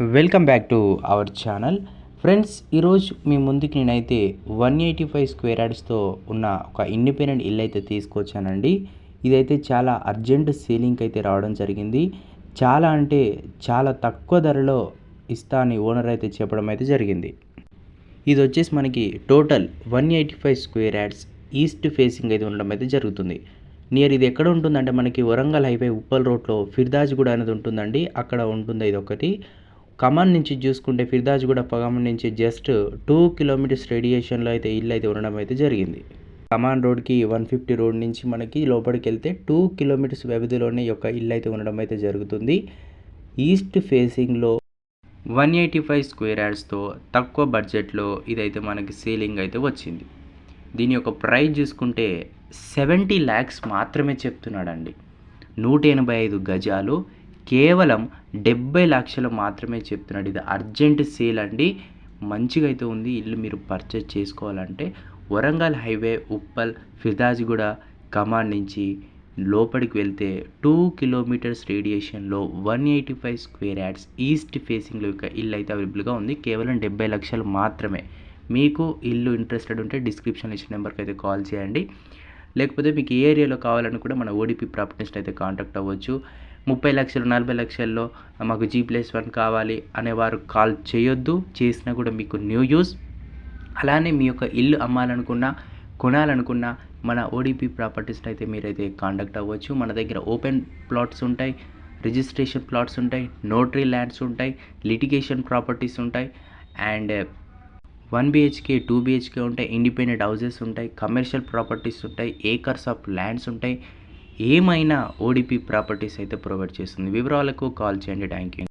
Welcome back to our channel. Friends ఈరోజు మీ ముందుకి నేనైతే వన్ ఎయిటీ ఫైవ్ స్క్వేర్ యార్డ్స్తో ఉన్న ఒక ఇండిపెండెంట్ ఇల్లు అయితే తీసుకొచ్చానండి. ఇదైతే చాలా అర్జెంట్ సీలింగ్ అయితే రావడం జరిగింది. చాలా అంటే చాలా తక్కువ ధరలో ఇస్తా అని ఓనర్ అయితే చెప్పడం అయితే జరిగింది. ఇది వచ్చేసి మనకి total one eighty five square yards east facing అయితే ఉండడం అయితే జరుగుతుంది. నియర్ ఇది ఎక్కడ ఉంటుందంటే మనకి వరంగల్ హైవే ఉప్పల్ రోడ్లో ఫిర్దాజ్గూడ అనేది ఉంటుందండి. అక్కడ ఉంటుంది ఇది ఒకటి కమాన్ నుంచి చూసుకుంటే ఫిర్దాజ్గూడ ఖమ్మం నుంచి జస్ట్ టూ కిలోమీటర్స్ రేడియేషన్లో అయితే ఇల్లు అయితే ఉండడం అయితే జరిగింది. కమాన్ రోడ్కి వన్ ఫిఫ్టీ రోడ్ నుంచి మనకి లోపలికి వెళ్తే టూ కిలోమీటర్స్ వ్యవధిలోనే ఈ యొక్క ఇల్లు అయితే ఉండడం అయితే జరుగుతుంది. ఈస్ట్ ఫేసింగ్లో వన్ ఎయిటీ ఫైవ్ స్క్వేర్ యార్డ్స్తో తక్కువ బడ్జెట్లో ఇదైతే మనకి సీలింగ్ అయితే వచ్చింది. దీని యొక్క ప్రైస్ చూసుకుంటే సెవెంటీ ల్యాక్స్ మాత్రమే చెప్తున్నాడండి. నూట ఎనభై ఐదు గజాలు కేవలం డెబ్బై లక్షలు మాత్రమే చెప్తున్నాడు. ఇది అర్జెంట్ సేల్ అండి. మంచిగా అయితే ఉంది. ఇల్లు మీరు పర్చేజ్ చేసుకోవాలంటే వరంగల్ హైవే ఉప్పల్ ఫిదాజ్గూడ కమాండ్ నుంచి లోపలికి వెళ్తే two kilometres రేడియేషన్లో one eighty five square yards east ఫేసింగ్లో యొక్క ఇల్లు అయితే అవైలబుల్గా ఉంది. కేవలం డెబ్బై లక్షలు మాత్రమే. మీకు ఇల్లు ఇంట్రెస్టెడ్ ఉంటే డిస్క్రిప్షన్ ఇచ్చిన నెంబర్కి అయితే కాల్ చేయండి. లేకపోతే మీకు ఏ ఏరియాలో కావాలని కూడా మన ఓడిపి ప్రాపర్టీస్ని అయితే కాంటాక్ట్ అవ్వచ్చు. ముప్పై లక్షలు నలభై లక్షల్లో మాకు జీ ప్లస్ వన్ కావాలి అనేవారు కాల్ చేయొద్దు. చేసినా కూడా మీకు న్యూ యూస్ అలానే మీ యొక్క ఇల్లు అమ్మాలనుకున్నా కొనాలనుకున్నా మన ఓడిపి ప్రాపర్టీస్ని అయితే మీరైతే కాండక్ట్ అవ్వచ్చు. మన దగ్గర ఓపెన్ ప్లాట్స్ ఉంటాయి రిజిస్ట్రేషన్ ప్లాట్స్ ఉంటాయి నోటరీ ల్యాండ్స్ ఉంటాయి లిటిగేషన్ ప్రాపర్టీస్ ఉంటాయి and one BHK two BHK ఉంటాయి ఇండిపెండెంట్ హౌసెస్ ఉంటాయి కమర్షియల్ ప్రాపర్టీస్ ఉంటాయి ఏకర్స్ ఆఫ్ ల్యాండ్స్ ఉంటాయి. ఏమైనా ఓడిపి ప్రాపర్టీస్ అయితే ప్రొవైడ్ చేస్తుంది. వివరాలకు కాల్ చేయండి. Thank you